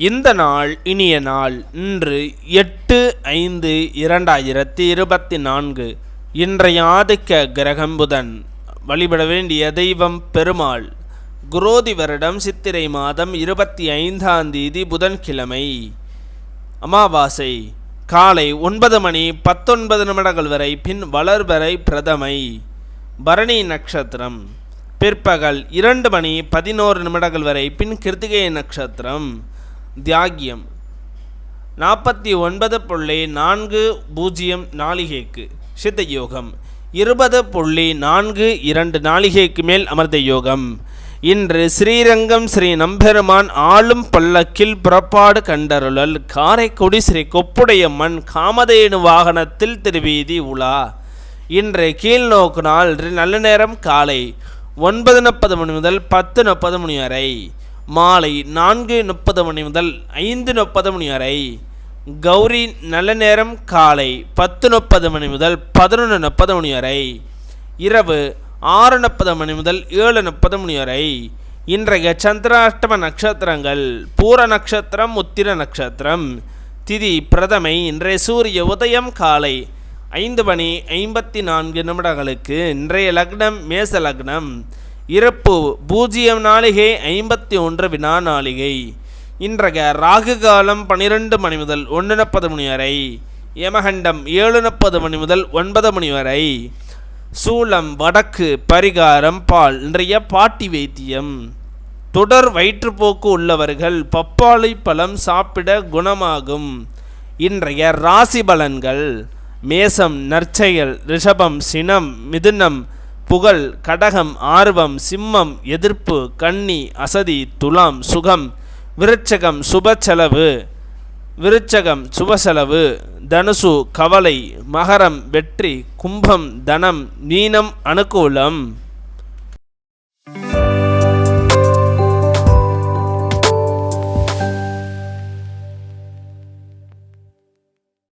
இந்த நாள் இனிய நாள் இன்று எட்டு ஐந்து இரண்டாயிரத்தி இருபத்தி நான்கு. இன்றைய ஆதிக்க கிரகம் புதன். வழிபட வேண்டிய தெய்வம் பெருமாள். குரோதி வருடம் சித்திரை மாதம் இருபத்தி ஐந்தாம் தேதி புதன்கிழமை. அமாவாசை. காலை ஒன்பது மணி பத்தொன்பது நிமிடங்கள் வரை பின் வளர்வரை பிரதமை. பரணி நட்சத்திரம். பிற்பகல் இரண்டு மணி பதினோரு நிமிடங்கள் வரை பின் கிருத்திகை நட்சத்திரம். தியாகியம். நாற்பத்தி ஒன்பது புள்ளி நான்கு பூஜ்ஜியம் நாளிகைக்கு சித்த யோகம். இருபது புள்ளி நான்கு இரண்டு நாளிகைக்கு மேல் அமர்ந்த யோகம். இன்று ஸ்ரீரங்கம் ஸ்ரீ நம்பெருமான் ஆளும் பல்லக்கில் புறப்பாடு கண்டருளல் காரைக்குடி ஸ்ரீ கொப்புடையம்மன் காமதேனு வாகனத்தில் திருவீதி உலா. இன்று கீழ்நோக்கு நாள் நல்ல நேரம் காலை ஒன்பது முப்பது மணி முதல் பத்து முப்பது மணி வரை. மாலை நான்கு முப்பது மணி முதல் ஐந்து முப்பது மணி வரை. கௌரி நல்ல நேரம் காலை பத்து முப்பது மணி முதல் பதினொன்று முப்பது மணி வரை. இரவு ஆறு முப்பது மணி முதல் ஏழு முப்பது மணி வரை. இன்றைய சந்திராஷ்டம நட்சத்திரங்கள் பூர நட்சத்திரம் உத்திர நட்சத்திரம். திதி பிரதமை இன்றைய சூரிய உதயம் காலை ஐந்து மணி ஐம்பத்தி நான்கு நிமிடங்களுக்கு. இன்றைய லக்னம் மேச லக்னம். இறப்பு பூஜ்ஜியம் நாளிகை ஐம்பத்தி ஒன்று வினா நாளிகை. இன்றைய ராகு காலம் பனிரெண்டு மணி முதல் ஒன்று முப்பது மணி வரை. யமகண்டம் ஏழு முப்பது மணி முதல் ஒன்பது மணி வரை. சூளம் வடக்கு பரிகாரம் பால் இன்றைய பாட்டி வைத்தியம். தொடர் வயிற்றுப்போக்கு உள்ளவர்கள் பப்பாளி பழம் சாப்பிட குணமாகும். இன்றைய ராசி பலன்கள். மேசம் நற்செயல் ரிஷபம் சினம் மிதுனம் புகழ் கடகம் ஆர்வம் சிம்மம் எதிர்ப்பு கன்னி அசதி துலாம் சுகம் விருச்சகம் சுப செலவு விருச்சகம் சுபசெலவு தனுசு கவலை மகரம் வெற்றி கும்பம் தனம் மீனம் அனுகூலம்.